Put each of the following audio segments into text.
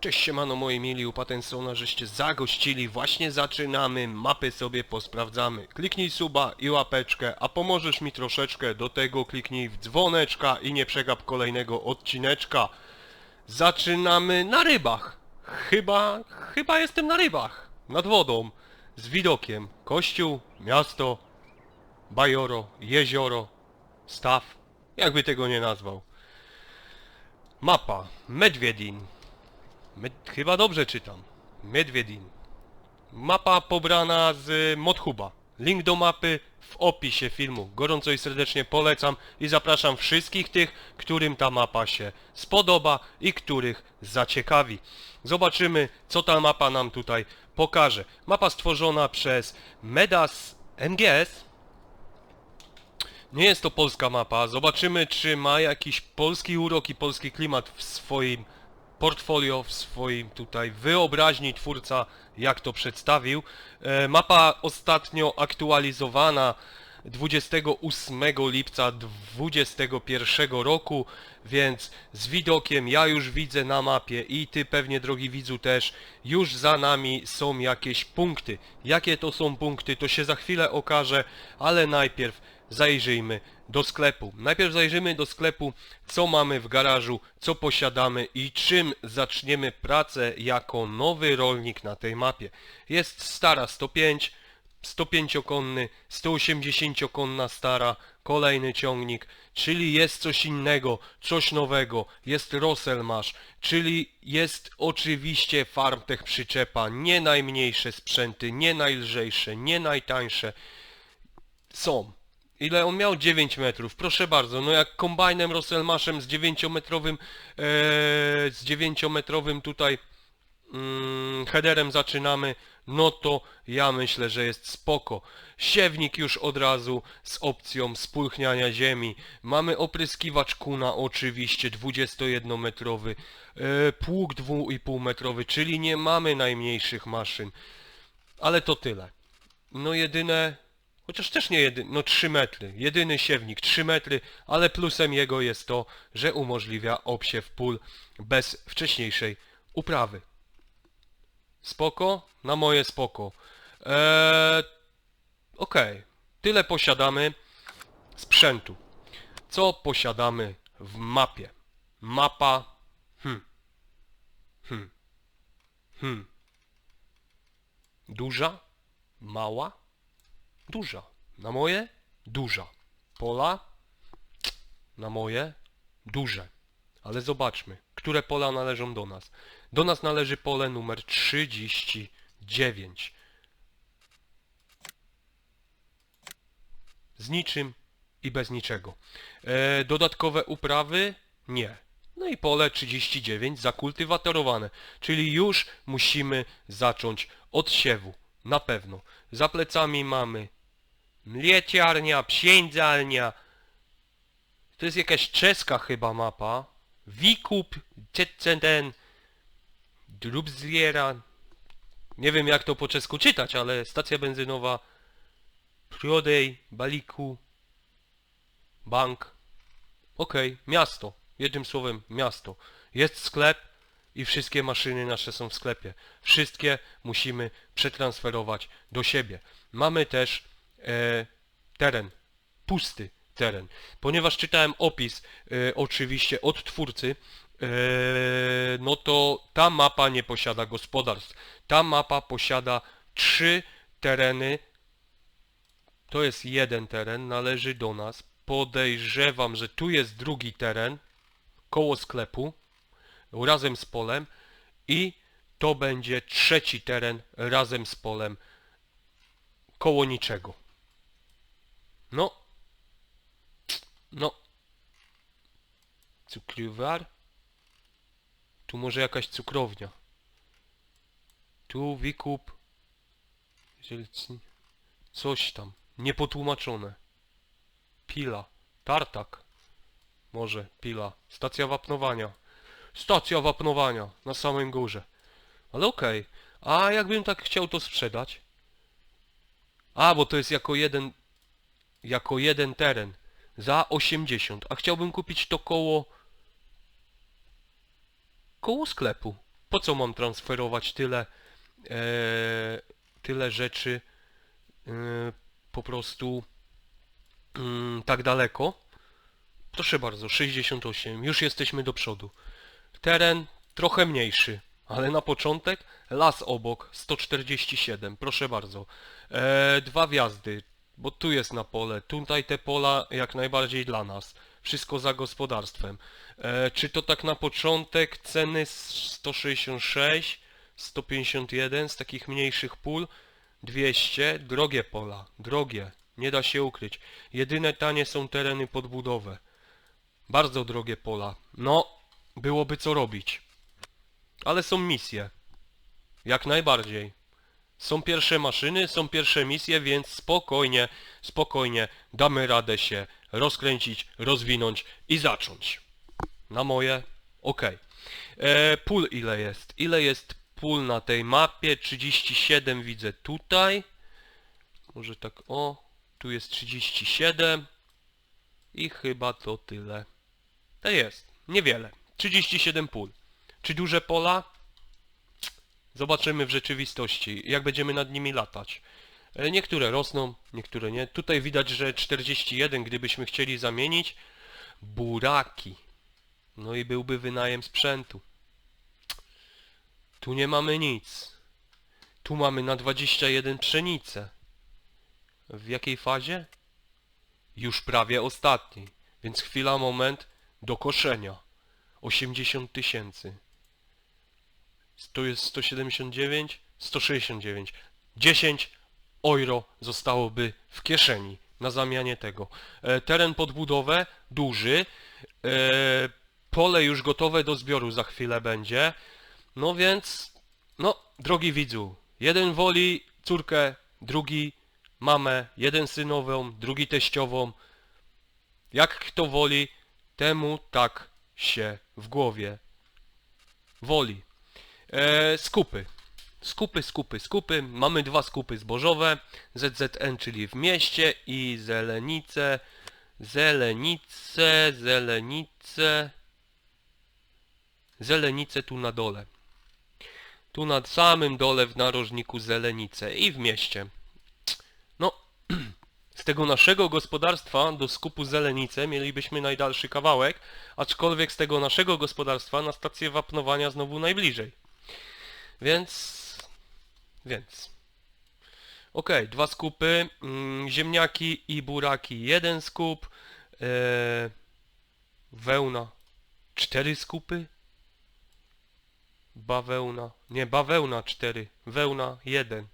Cześć siemano moi mili, u żeście zagościli, właśnie zaczynamy, mapy sobie posprawdzamy. Kliknij suba i łapeczkę, a pomożesz mi troszeczkę, do tego kliknij w dzwoneczka i nie przegap kolejnego odcineczka. Zaczynamy na rybach. Chyba, chyba jestem na rybach, nad wodą, z widokiem. Kościół, miasto, bajoro, jezioro, staw, jakby tego nie nazwał. Mapa, Medwiedin. Chyba dobrze czytam. Medwiedin. Mapa pobrana z Modhuba. Link do mapy w opisie filmu. Gorąco i serdecznie polecam i zapraszam wszystkich tych, którym ta mapa się spodoba i których zaciekawi. Zobaczymy, co ta mapa nam tutaj pokaże. Mapa stworzona przez Medas MGS. Nie jest to polska mapa. Zobaczymy, czy ma jakiś polski urok i polski klimat w swoim portfolio, w swoim tutaj wyobraźni twórca, jak to przedstawił. E, mapa ostatnio aktualizowana 28 lipca 2021 roku, więc z widokiem ja już widzę na mapie i ty pewnie drogi widzu też, już za nami są jakieś punkty. Jakie to są punkty, to się za chwilę okaże, ale najpierw zajrzyjmy do sklepu. Najpierw zajrzymy do sklepu, co mamy w garażu, co posiadamy i czym zaczniemy pracę jako nowy rolnik na tej mapie. Jest stara 105, 105-konny, 180-konna stara, kolejny ciągnik, czyli jest coś innego, coś nowego, jest Rosselmash, czyli jest oczywiście Farmtech przyczepa, nie najmniejsze sprzęty, nie najlżejsze, nie najtańsze, są. Ile on miał? 9 metrów. Proszę bardzo, no jak kombajnem Rosselmashem z 9-metrowym e, z 9-metrowym tutaj mm, headerem zaczynamy, no to ja myślę, że jest spoko. Siewnik już od razu z opcją spulchniania ziemi. Mamy opryskiwacz kuna oczywiście 21-metrowy, e, pług 2,5 metrowy, czyli nie mamy najmniejszych maszyn. Ale to tyle. No jedyne, chociaż też nie jedyny, no 3 metry. Jedyny siewnik 3 metry, ale plusem jego jest to, że umożliwia obsiew pól bez wcześniejszej uprawy. Spoko? Na moje spoko. Eee, Okej, tyle posiadamy sprzętu. Co posiadamy w mapie? Mapa... Hmm. Hmm. Hmm. Duża? Mała? Duża. Na moje? Duża. Pola? Na moje? Duże. Ale zobaczmy, które pola należą do nas. Do nas należy pole numer 39. Z niczym i bez niczego. E, dodatkowe uprawy? Nie. No i pole 39 zakultywatorowane, czyli już musimy zacząć od siewu. Na pewno. Za plecami mamy mlieciarnia, psiędzalnia. To jest jakaś czeska chyba mapa. Wikup, Cecenten, Drubzliera. Nie wiem jak to po czesku czytać, ale stacja benzynowa Prodej, Baliku, bank. Okej, miasto. Jednym słowem, miasto. Jest sklep i wszystkie maszyny nasze są w sklepie. Wszystkie musimy przetransferować do siebie. Mamy też e, teren, pusty teren. Ponieważ czytałem opis e, oczywiście od twórcy, e, no to ta mapa nie posiada gospodarstw. Ta mapa posiada trzy tereny to jest jeden teren, należy do nas. Podejrzewam, że tu jest drugi teren, koło sklepu, razem z polem i to będzie trzeci teren razem z polem, koło niczego. No. No. Cukriwar. Tu może jakaś cukrownia. Tu wykup. Coś tam. Niepotłumaczone. Pila. Tartak. Może, pila. Stacja wapnowania. Stacja wapnowania. Na samym górze. Ale okej. A jakbym tak chciał to sprzedać? A, bo to jest jako jeden... Jako jeden teren. Za 80. A chciałbym kupić to koło... Koło sklepu. Po co mam transferować tyle, e, tyle rzeczy e, po prostu mm, tak daleko? Proszę bardzo, 68, już jesteśmy do przodu. Teren trochę mniejszy, ale na początek las obok 147, proszę bardzo. E, dwa wjazdy, bo tu jest na pole, tutaj te pola jak najbardziej dla nas. Wszystko za gospodarstwem. E, czy to tak na początek ceny s- 166, 151 z takich mniejszych pól, 200, drogie pola, drogie, nie da się ukryć. Jedyne tanie są tereny pod budowę. Bardzo drogie pola. No, byłoby co robić. Ale są misje. Jak najbardziej. Są pierwsze maszyny, są pierwsze misje, więc spokojnie, spokojnie damy radę się rozkręcić, rozwinąć i zacząć. Na moje, okej. E, Pól ile jest? Ile jest pól na tej mapie? 37 widzę tutaj. Może tak, o, tu jest 37. I chyba to tyle. To jest, niewiele. 37 pól. Czy duże pola? Zobaczymy w rzeczywistości, jak będziemy nad nimi latać. E, Niektóre rosną, niektóre nie. Tutaj widać, że 41, gdybyśmy chcieli zamienić, buraki. No i byłby wynajem sprzętu. Tu nie mamy nic. Tu mamy na 21 pszenicę. W jakiej fazie? Już prawie ostatniej. Więc chwila, moment do koszenia. 80 tysięcy. Tu jest 179, 169. 10 euro zostałoby w kieszeni na zamianie tego. E, teren pod budowę duży. E, pole już gotowe do zbioru za chwilę będzie. No więc, no, drogi widzu, jeden woli córkę, drugi mamę, jeden synową, drugi teściową. Jak kto woli, temu tak się w głowie woli. E, skupy. Skupy, skupy, skupy. Mamy dwa skupy zbożowe. ZZN, czyli w mieście i zelenice. Zelenice, zelenice. Zelenice tu na dole. Tu na samym dole w narożniku zelenice i w mieście. No, z tego naszego gospodarstwa do skupu zelenice mielibyśmy najdalszy kawałek, aczkolwiek z tego naszego gospodarstwa na stację wapnowania znowu najbliżej. Więc... Więc... Okej, dwa skupy, mm, ziemniaki i buraki, jeden skup, e, wełna, cztery skupy, bawełna, nie, bawełna cztery, wełna jeden,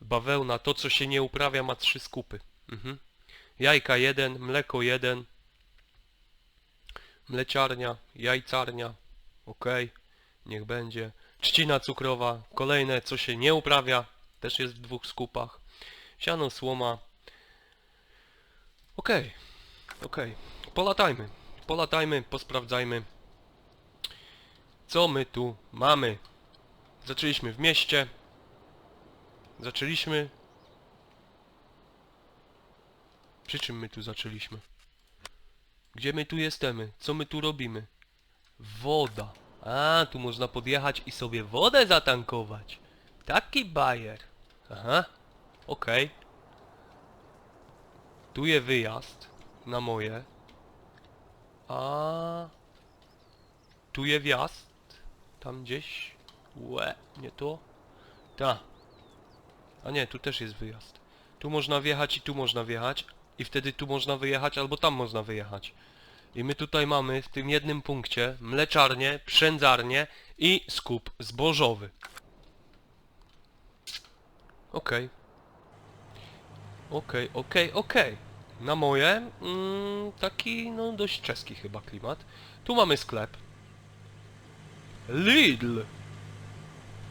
bawełna, to co się nie uprawia ma trzy skupy, mhm. jajka jeden, mleko jeden, mleciarnia, jajcarnia, okej, niech będzie, trzcina cukrowa, kolejne co się nie uprawia, też jest w dwóch skupach, siano, słoma, okej, okej, polatajmy, polatajmy, posprawdzajmy, co my tu mamy. Zaczęliśmy w mieście. Zaczęliśmy... Przy czym my tu zaczęliśmy? Gdzie my tu jesteśmy? Co my tu robimy? Woda. A, tu można podjechać i sobie wodę zatankować. Taki bajer. Aha. Okej. Tu jest wyjazd. Na moje. A... Tu jest wjazd. Tam gdzieś. Łe, nie to? Ta. A nie, tu też jest wyjazd. Tu można wjechać i tu można wjechać. I wtedy tu można wyjechać albo tam można wyjechać. I my tutaj mamy w tym jednym punkcie mleczarnię, przędzarnię i skup zbożowy. Okej. Okej, okej, okej. Na moje, mm, taki no dość czeski chyba klimat. Tu mamy sklep. Lidl!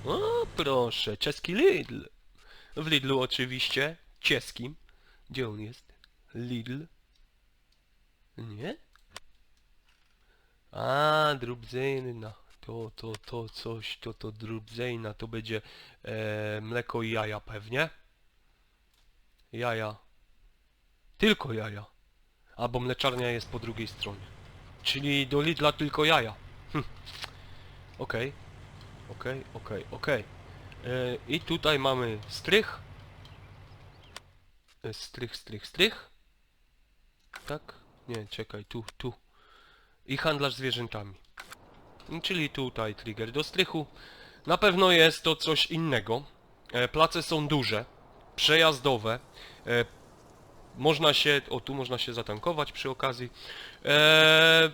O, proszę, czeski Lidl. W Lidlu oczywiście, czeskim. Gdzie on jest? Lidl? Nie? A, drubzyjna. To, to, to coś, to, to drubzyjna. To będzie e, mleko i jaja pewnie. Jaja. Tylko jaja. Albo mleczarnia jest po drugiej stronie. Czyli do Lidla tylko jaja. Hm. Okej. Okej, okej, okej. E, I tutaj mamy strych. E, Strych, strych, strych. Tak? Nie, czekaj, tu, tu. I handlarz zwierzętami. Czyli tutaj trigger do strychu. Na pewno jest to coś innego. E, place są duże, przejazdowe. E, można się, o tu można się zatankować przy okazji. E,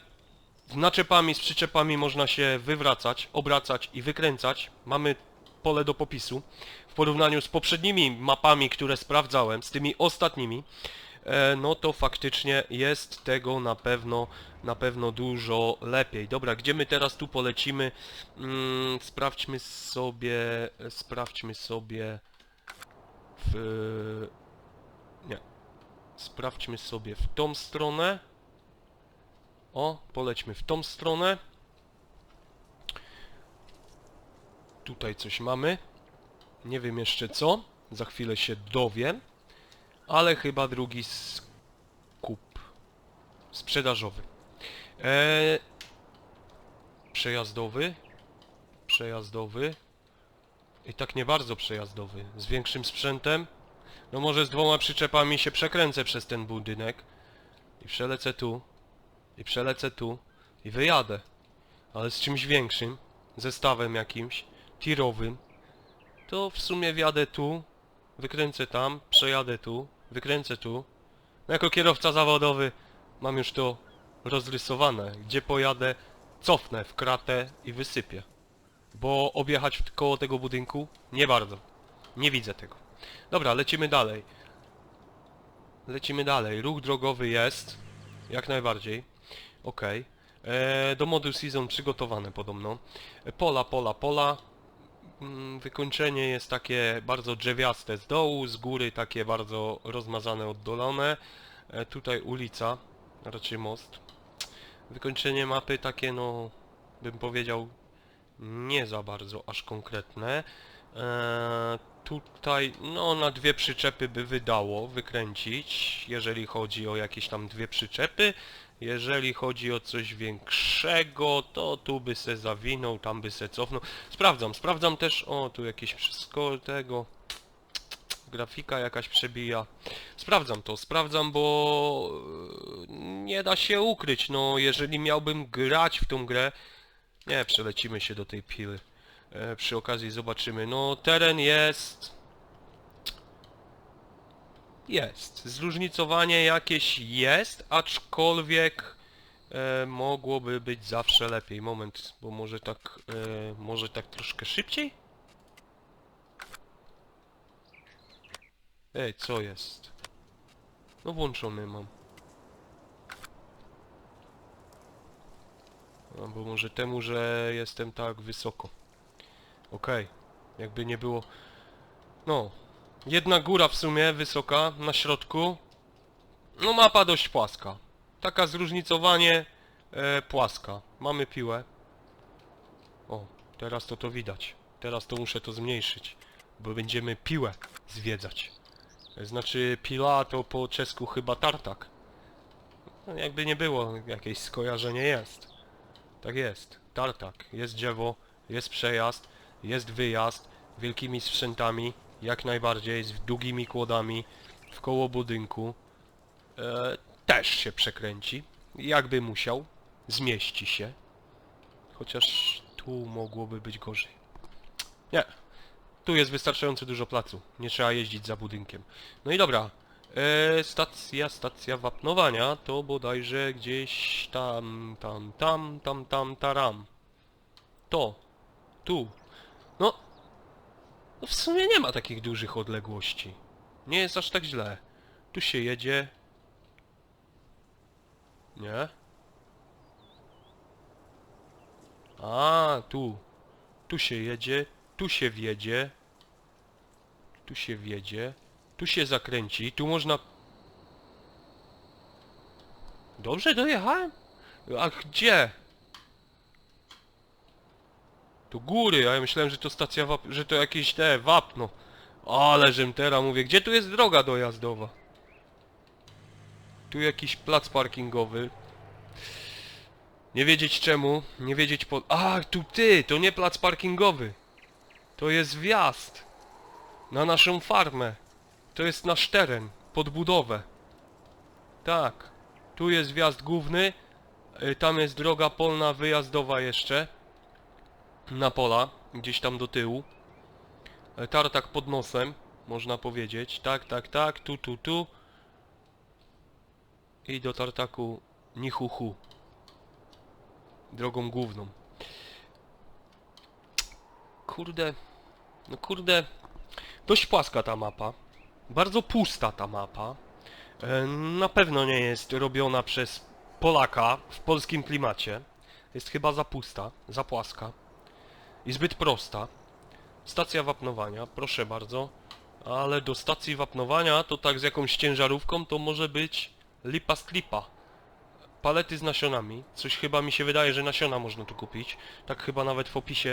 naczepami, z przyczepami można się wywracać, obracać i wykręcać. Mamy pole do popisu. W porównaniu z poprzednimi mapami, które sprawdzałem, z tymi ostatnimi, no to faktycznie jest tego na pewno, na pewno dużo lepiej. Dobra, gdzie my teraz tu polecimy? Mm, sprawdźmy sobie, sprawdźmy sobie w... Nie. Sprawdźmy sobie w tą stronę. O, polećmy w tą stronę. Tutaj coś mamy. Nie wiem jeszcze co. Za chwilę się dowiem. Ale chyba drugi skup. Sprzedażowy. Eee, przejazdowy. Przejazdowy. I tak nie bardzo przejazdowy. Z większym sprzętem. No może z dwoma przyczepami się przekręcę przez ten budynek. I przelecę tu. I przelecę tu. I wyjadę. Ale z czymś większym. Zestawem jakimś. Tirowym. To w sumie wjadę tu. Wykręcę tam. Przejadę tu. Wykręcę tu. No jako kierowca zawodowy mam już to rozrysowane. Gdzie pojadę, cofnę w kratę i wysypię. Bo objechać koło tego budynku? Nie bardzo. Nie widzę tego. Dobra, lecimy dalej. Lecimy dalej. Ruch drogowy jest. Jak najbardziej. Okej. E, Do modu season przygotowane podobno. E, Pola, pola, pola. Mm, Wykończenie jest takie bardzo drzewiaste z dołu, z góry takie bardzo rozmazane, oddolone. E, Tutaj ulica, raczej most. Wykończenie mapy takie no, bym powiedział, nie za bardzo aż konkretne. Eee, tutaj, no na dwie przyczepy by wydało wykręcić, jeżeli chodzi o jakieś tam dwie przyczepy. Jeżeli chodzi o coś większego, to tu by se zawinął, tam by se cofnął. Sprawdzam, sprawdzam też, o tu jakieś wszystko tego, grafika jakaś przebija. Sprawdzam to, sprawdzam, bo e, nie da się ukryć, no jeżeli miałbym grać w tą grę, nie, przelecimy się do tej piły. E, przy okazji zobaczymy. No, teren jest... Jest. Zróżnicowanie jakieś jest, aczkolwiek e, mogłoby być zawsze lepiej. Moment, bo może tak, e, może tak troszkę szybciej? Ej, co jest? No włączony mam. Albo może temu, że jestem tak wysoko. Okej. Jakby nie było... No. Jedna góra w sumie, wysoka, na środku. No mapa dość płaska. Taka zróżnicowanie e, płaska. Mamy piłę. O, teraz to to widać. Teraz to muszę to zmniejszyć. Bo będziemy piłę zwiedzać. Znaczy pila to po czesku chyba tartak. No, jakby nie było, jakieś skojarzenie jest. Tak jest. Tartak. Jest drzewo, jest przejazd, jest wyjazd, wielkimi sprzętami, jak najbardziej, z długimi kłodami, w koło budynku. E, też się przekręci. Jakby musiał. Zmieści się. Chociaż tu mogłoby być gorzej. Nie. Tu jest wystarczająco dużo placu. Nie trzeba jeździć za budynkiem. No i dobra. E, stacja, stacja wapnowania to bodajże gdzieś tam, tam, tam, tam, tam, taram. To. Tu. No. No w sumie nie ma takich dużych odległości. Nie jest aż tak źle. Tu się jedzie. Nie? A, tu. Tu się jedzie, tu się wjedzie. Tu się wjedzie. Tu się zakręci, tu można... Dobrze dojechałem? A gdzie? Tu góry, a ja myślałem, że to stacja wap... że to jakieś te wapno. Ale żem teraz mówię, gdzie tu jest droga dojazdowa? Tu jakiś plac parkingowy. Nie wiedzieć czemu, nie wiedzieć po... A, tu ty, to nie plac parkingowy. To jest wjazd. Na naszą farmę. To jest nasz teren, pod budowę. Tak. Tu jest wjazd główny. y, Tam jest droga polna wyjazdowa jeszcze. Na pola, gdzieś tam do tyłu. E, Tartak pod nosem, można powiedzieć. Tak, tak, tak, tu, tu, tu. I do tartaku nichuchu. Drogą główną. Kurde. No kurde. Dość płaska ta mapa. Bardzo pusta ta mapa. E, Na pewno nie jest robiona przez Polaka w polskim klimacie. Jest chyba za pusta, za płaska. I zbyt prosta. Stacja wapnowania, proszę bardzo. Ale do stacji wapnowania to tak z jakąś ciężarówką to może być lipa z klipa. Palety z nasionami. Coś chyba mi się wydaje, że nasiona można tu kupić. Tak chyba nawet w opisie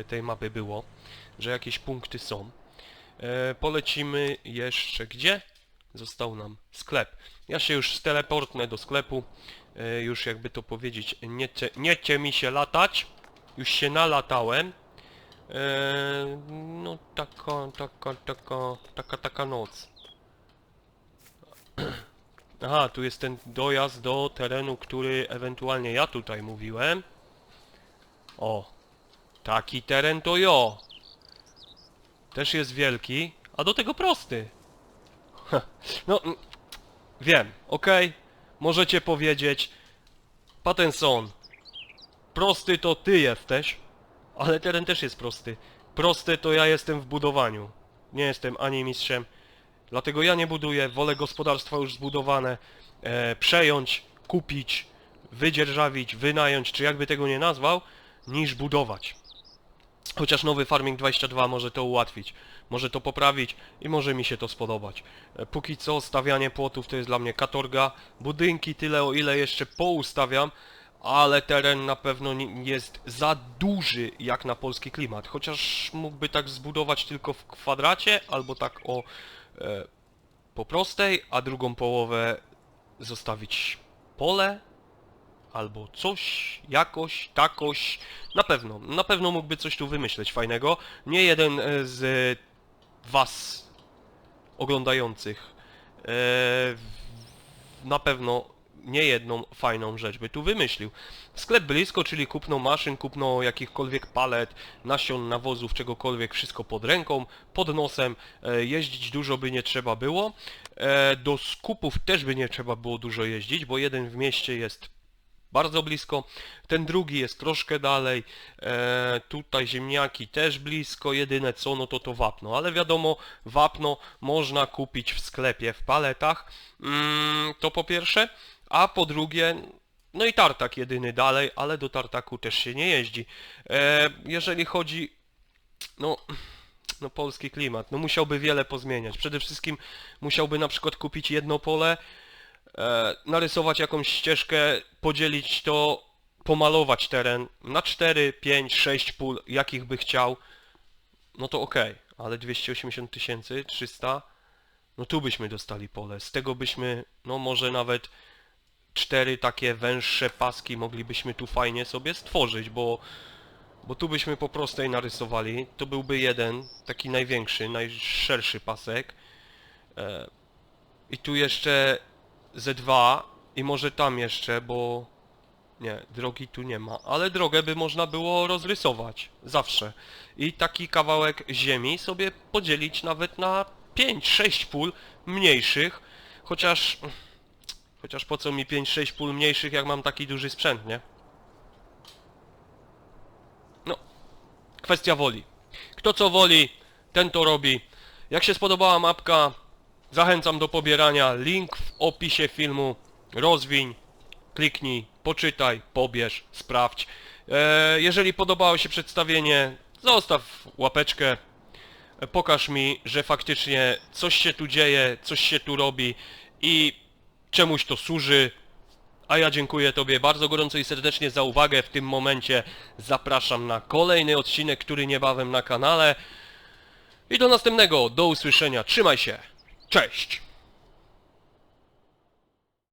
e, tej mapy było, że jakieś punkty są. E, polecimy jeszcze gdzie? Został nam sklep. Ja się już steleportnę do sklepu. E, już jakby to powiedzieć, nie chce mi się latać. Już się nalatałem. E, no taka, taka, taka, taka, taka noc. Aha, tu jest ten dojazd do terenu, który ewentualnie ja tutaj mówiłem. O, taki teren to jo. Też jest wielki, a do tego prosty. No, mm, wiem, okej. Możecie powiedzieć, Pattenson, prosty to ty jesteś, ale teren też jest prosty. Prosty to ja jestem w budowaniu. Nie jestem ani mistrzem, Dlatego ja nie buduję, wolę gospodarstwa już zbudowane e, przejąć, kupić, wydzierżawić, wynająć, czy jakby tego nie nazwał, niż budować. Chociaż nowy Farming 22 może to ułatwić, może to poprawić i może mi się to spodobać. E, póki co stawianie płotów to jest dla mnie katorga, budynki tyle o ile jeszcze poustawiam, ale teren na pewno nie- jest za duży jak na polski klimat. Chociaż mógłby tak zbudować tylko w kwadracie, albo tak o e, po prostej, a drugą połowę zostawić pole, albo coś, jakoś, takoś. Na pewno, na pewno mógłby coś tu wymyśleć fajnego. Nie jeden e, z was oglądających e, na pewno nie jedną fajną rzecz by tu wymyślił. Sklep blisko, czyli kupno maszyn, kupno jakichkolwiek palet, nasion, nawozów, czegokolwiek, wszystko pod ręką, pod nosem, e, jeździć dużo by nie trzeba było. E, do skupów też by nie trzeba było dużo jeździć, bo jeden w mieście jest bardzo blisko, ten drugi jest troszkę dalej, e, tutaj ziemniaki też blisko, jedyne co, no to to wapno, ale wiadomo, wapno można kupić w sklepie w paletach, mm, to po pierwsze, a po drugie, no i tartak jedyny dalej, ale do tartaku też się nie jeździ. E, jeżeli chodzi, no, no polski klimat, no musiałby wiele pozmieniać, przede wszystkim musiałby na przykład kupić jedno pole, e, narysować jakąś ścieżkę, podzielić to, pomalować teren na 4, 5, 6 pól, jakich by chciał, no to okej, ale 280 tysięcy, 300, no tu byśmy dostali pole, z tego byśmy, no może nawet cztery takie węższe paski moglibyśmy tu fajnie sobie stworzyć, bo, bo tu byśmy po prostej narysowali, to byłby jeden, taki największy, najszerszy pasek, e, i tu jeszcze ze dwa i może tam jeszcze, bo nie, drogi tu nie ma, ale drogę by można było rozrysować, zawsze. I taki kawałek ziemi sobie podzielić nawet na 5-6 pól mniejszych, chociaż... Chociaż po co mi 5-6 pól mniejszych, jak mam taki duży sprzęt, nie? No, kwestia woli. Kto co woli, ten to robi. Jak się spodobała mapka, zachęcam do pobierania. Link w opisie filmu. Rozwiń, kliknij, poczytaj, pobierz, sprawdź. E, jeżeli podobało się przedstawienie, zostaw łapeczkę. E, Pokaż mi, że faktycznie coś się tu dzieje, coś się tu robi i czemuś to służy. A ja dziękuję Tobie bardzo gorąco i serdecznie za uwagę w tym momencie. Zapraszam na kolejny odcinek, który niebawem na kanale. I do następnego, do usłyszenia. Trzymaj się. Cześć!